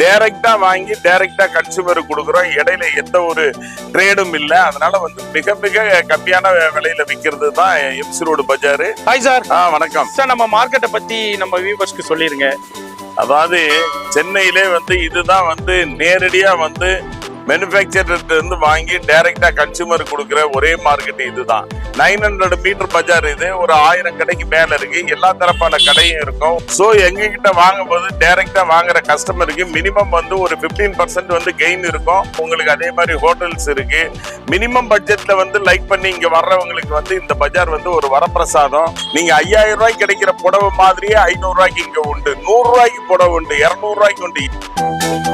டைரக்டா வாங்கி டைரக்டா கன்சூமருக்கு கொடுக்குறோம். இடையில எந்த ஒரு ட்ரேடும் இல்லை. அதனால வந்து மிக மிக கம்மியான விலையில விற்கிறது தான் எம்சி ரோடு பஜாரு ஹாய் சார் ஆ வணக்கம். சார் நம்ம மார்க்கெட்டை பத்தி நம்ம வியூவர்ஸ்க்கு சொல்லிருங்க. அதாவது சென்னையிலே வந்து இதுதான் வந்து நேரடியா வந்து மேனுஃபேக்சர்கிட்ட இருந்து வாங்கி டைரக்டா கன்சூமர் கொடுக்குற ஒரே மார்க்கெட் இதுதான். நைன் ஹண்ட்ரட் மீட்டர் பஜார் இது. ஒரு ஆயிரம் கடைக்கு மேல இருக்கு. எல்லா தரப்பான கடையும் இருக்கும். ஸோ எங்க கிட்ட வாங்கும்போது டைரக்டா வாங்குற கஸ்டமருக்கு மினிமம் வந்து ஒரு 15% பர்சன்ட் வந்து கெயின் இருக்கும். உங்களுக்கு அதே மாதிரி ஹோட்டல்ஸ் இருக்கு. மினிமம் பட்ஜெட்ல வந்து லைக் பண்ணி இங்க வர்றவங்களுக்கு வந்து இந்த பஜார் வந்து ஒரு வரப்பிரசாதம். நீங்க ஐயாயிரம் ரூபாய்க்கு கிடைக்கிற புடவை மாதிரியே ஐநூறு ரூபாய்க்கு இங்க உண்டு. நூறு ரூபாய்க்கு புடவை உண்டு. இருநூறு ரூபாய்க்கு உண்டு.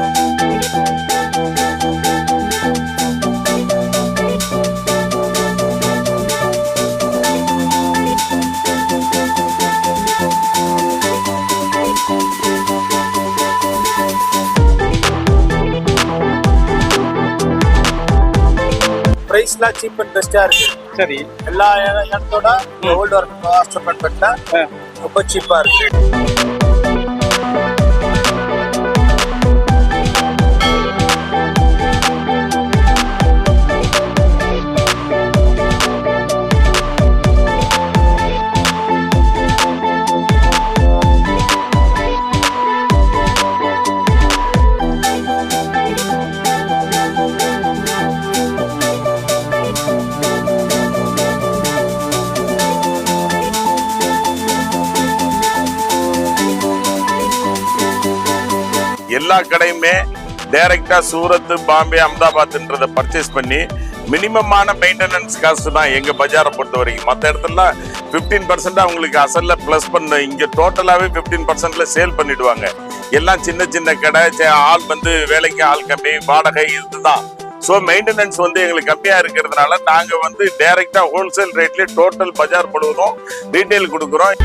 பிரைஸ்லாம் சீப் அண்ட் பெஸ்டா இருக்கு. சரி. எல்லா இட- இடத்தோட ஓல்டு ஒர்க் அப்பார்ட்மெண்ட்ல. ரொம்ப சீப்பா இருக்கு. எல்லா கடையுமே டைரக்டா சூரத்து பாம்பே அகமதாபாத்ன்றத பர்ச்சேஸ் பண்ணி மினிமமான மெயின்டெனன்ஸ் காஸ்ட் தான் எங்க பஜாரை பொறுத்த வரைக்கும் மற்ற இடத்துல ஃபிஃப்டீன் பர்சன்ட் அவங்களுக்கு அசல்ல ப்ளஸ் பண்ண இங்க டோட்டலாவே ஃபிஃப்டீன் பர்சன்ட்ல சேல் பண்ணிடுவாங்க. எல்லாம் சின்ன சின்ன கடை சே- ஆள் வந்து வேலைக்கு ஆள் கம்மி வாடகை இதுதான். ஸோ மெயின்டெனன்ஸ் வந்து எங்களுக்கு கம்மியாக இருக்கிறதுனால நாங்கள் வந்து டைரெக்டாக ஹோல்சேல் ரேட்லேயே டோட்டல் பஜார் முழுவதும் ரீட்டைல் கொடுக்குறோம்.